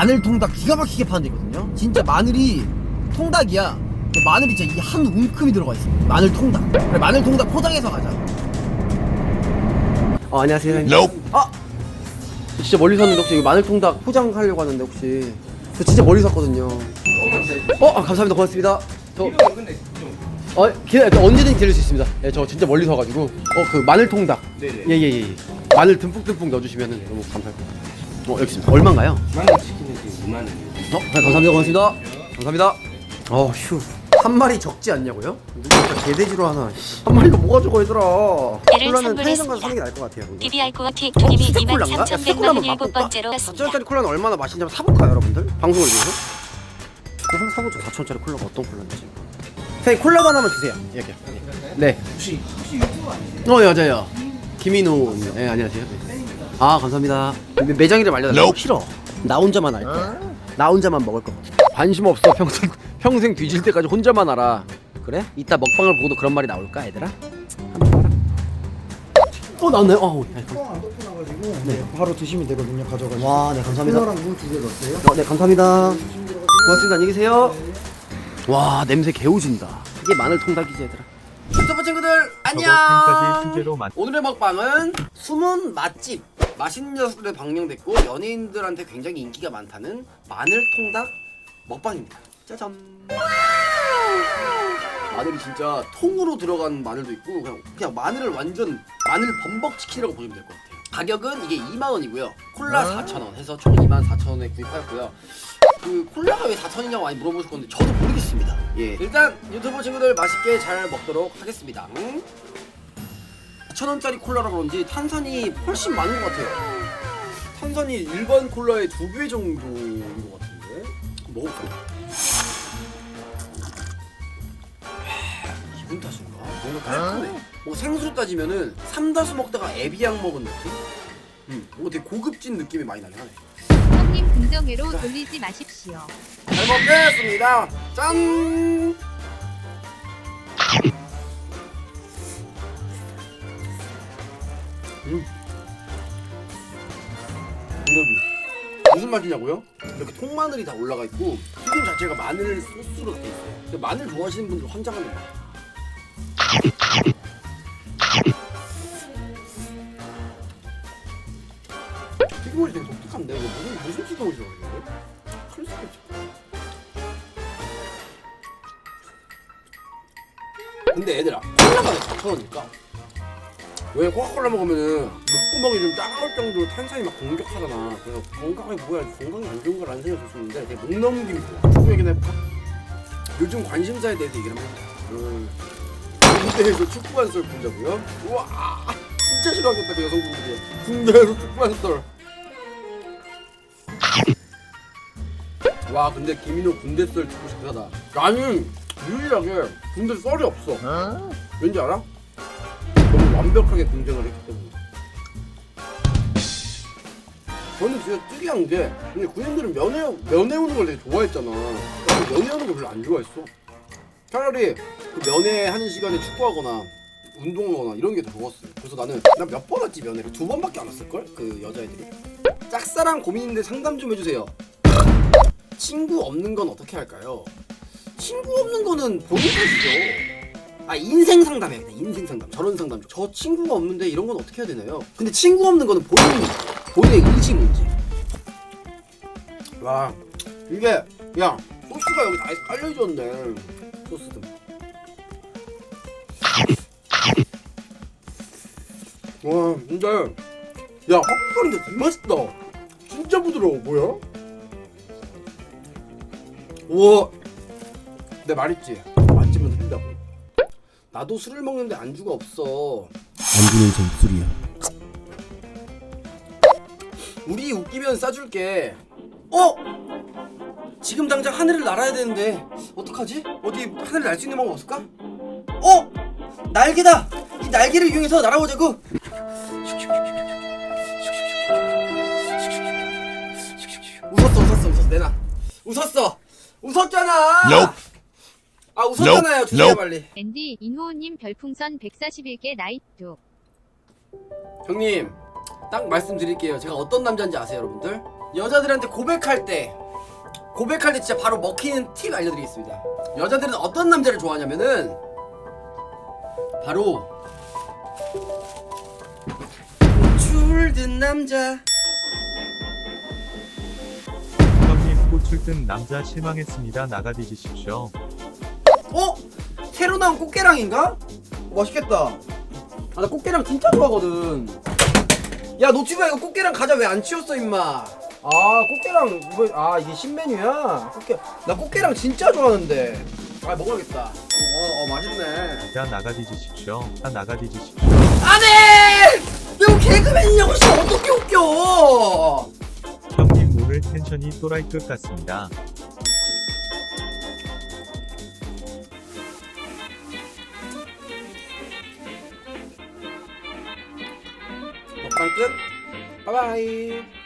마늘 통닭 기가 막히게 파는 데거든요. 진짜 마늘이 통닭이야. 근데 마늘이 진짜 이 한 움큼이 들어가 있어. 마늘 통닭. 그래, 마늘 통닭 포장해서 가자. 어 안녕하세요. Nope. 아 진짜 멀리서 왔는데 혹시 여기 마늘 통닭 포장하려고 하는데 혹시 저 진짜 멀리서 왔거든요. 어 아, 감사합니다 고맙습니다. 저 어, 기다, 언제든 기다릴 수 있습니다. 예, 저 진짜 멀리서 와가지고. 어, 그 마늘 통닭. 네네. 예, 예, 예. 마늘 듬뿍듬뿍 넣어주시면 너무 감사할 것 같아요. 어, 여기 있습니다. 얼마인가요? 만원 치킨은 지금 2만 원. 어, 네, 감사합니다. 고맙습니다. 감사합니다. 어, 휴. 한 마리 적지 않냐고요? 누가 개돼지로 하나. 씨. 한 마리가 뭐가 적어, 얘들아. 얘를 콜라는 편의점 가서 선물했습니다. 사는 게 나을 것 같아요. 이거. 야, 스테 콜라 한번 23,147번째로 맛볼까? 였습니다. 4천원짜리 콜라는 얼마나 맛있는지 한번 사볼까요, 여러분들? 방송을 위해서? 한번 사보죠. 4천원짜리 콜라가 어떤 콜라인지. 선생님, 콜라도 하나만 주세요. 여기요. 네. 혹시 혹시 유튜브 아니세요? 어, 네, 맞아요. 김인호입니다. 네, 안녕하세요. 아, 감사합니다. 매- 매장 이름 알려달라고? Nope. 싫어. 나 혼자만 할게. 나 혼자만 먹을 거. 관심 없어. 평생 평생 뒤질 때까지 혼자만 알아. 그래? 이따 먹방을 보고도 그런 말이 나올까, 얘들아? 한번 봐라. 어, 나왔네. 어, 네, 감- 안 덮고 나가지고 네. 바로 드시면 되거든요. 가져가시고. 와, 네, 감사합니다. 콜라랑 물 두 개 넣었어요. 어, 네, 감사합니다. 고맙습니다. 안녕히 계세요. 와, 냄새 개오진다. 이게 마늘 통닭이지, 얘들아. 유튜브 친구들, 안녕! 오늘의 먹방은 숨은 맛집. 맛있는 녀석들에 방영됐고 연예인들한테 굉장히 인기가 많다는 마늘 통닭 먹방입니다. 짜잔. 마늘이 진짜 통으로 들어간 마늘도 있고 그냥, 그냥 마늘을 완전 마늘 범벅 치킨이라고 보시면 될 것 같아요. 가격은 이게 2만 원이고요. 콜라 4천 원 해서 총 2만 4천 원에 구입하였고요. 그 콜라가 왜 4천이냐고 많이 물어보실 건데 저도 모르겠습니다. 예. 일단 유튜브 친구들 맛있게 잘 먹도록 하겠습니다. 응? 4천원짜리 콜라라 그런지 탄산이 훨씬 많은 것 같아요. 탄산이 일반 콜라의 두 배 정도인 것 같은데 먹어볼까요? 하, 기분 탓인가? 뭔가 깔끔해. 뭐 생수로 따지면은 삼다수 먹다가 에비앙 먹은 느낌? 음, 뭔가 되게 고급진 느낌이 많이 나긴 하네. 형님 긍정회로 돌리지 마십시오. 잘 먹겠습니다. 짠. 음. 이거 무슨 맛이냐고요? 이렇게 통마늘이 다 올라가 있고 튀김 자체가 마늘 소스로 돼 있어요. 근데 마늘 좋아하시는 분들 맛. 튀김옷이 되게 독특한데 이거 무슨 무슨 튀김옷이라고 수도 있죠. 근데 얘들아 콜라가 4천원이니까 왜 코카콜라 먹으면은 목구멍이 좀 따가울 정도로 탄산이 막 공격하잖아 그래서 건강에 뭐야 건강에 안 좋은 거라는 생각이 들었는데 그냥 목 넘김이 좋아 얘기나 해볼까? 요즘 관심사에 대해서 얘기를 한번 해보자 음. 군대에서 축구 한썰 본다고요? 우와 진짜 싫어하겠다 그 여성분들이 군대에서 축구 한썰 와 근데 김인호 군대 썰 듣고 싶하다 나는 유일하게 군대 썰이 없어 왠지 알아? 완벽하게 분쟁을 했기 때문에. 저는 진짜 특이한 게 근데 군인들은 면회 면회 오는 걸 되게 좋아했잖아. 나는 면회 오는 걸 별로 안 좋아했어. 차라리 그 면회 하는 시간에 축구하거나 운동하거나 이런 게 더 좋았어요 그래서 나는 나몇번 왔지 면회를 두 번밖에 안 왔을걸? 그 여자애들이. 짝사랑 고민인데 상담 좀 해주세요. 친구 없는 건 어떻게 할까요? 친구 없는 거는 본인 탓이죠. 아 인생 상담해 그냥 인생 상담 저런 상담 저 친구가 없는데 이런 건 어떻게 해야 되나요? 근데 친구 없는 거는 본인 본인의 의지 문제. 와 이게 야 소스가 여기 다 깔려 있었네 소스도. 와 근데 야 헛소리인데 되게 맛있다. 진짜 부드러워 뭐야? 우와 내 말했지 나도 술을 먹는데 안주가 없어 안주는 전술이야. 우리 웃기면 싸줄게 어? 지금 당장 하늘을 날아야 되는데 어떡하지? 어디 하늘을 날 수 있는 방법 없을까? 어? 날개다! 이 날개를 이용해서 날아보자고 웃었어 웃었어 웃었어 내놔 웃었어 웃었잖아 Nope. 아 웃었잖아요. 주세요 Nope. 빨리 앤디 인호우님 별풍선 141개 나이뚜. 형님 딱 말씀드릴게요 제가 어떤 남자인지 아세요 여러분들? 여자들한테 고백할 때 고백할 때 진짜 바로 먹히는 팁 알려드리겠습니다. 여자들은 어떤 남자를 좋아하냐면은 바로 줄든 남자. 형님 꽃을 뜬 남자 실망했습니다. 나가 뒤지십시오. 어? 새로 나온 꽃게랑인가? 맛있겠다. 아 나 꽃게랑 진짜 좋아하거든. 야 노치가 이거 꽃게랑 과자 왜 안 치웠어 임마? 아 꽃게랑 이거 아 이게 신메뉴야? 꽃게 나 꽃게랑 진짜 좋아하는데. 아 먹어야겠다. 어, 어, 어 맛있네. 야 나가 뒤지십시오. 다 나가 뒤지십시오. 안 해! 내가 개그맨이냐고 씨 어떻게 웃겨? 형님 오늘 텐션이 또라이 끝 같습니다. 먹방 끝. 바이바이.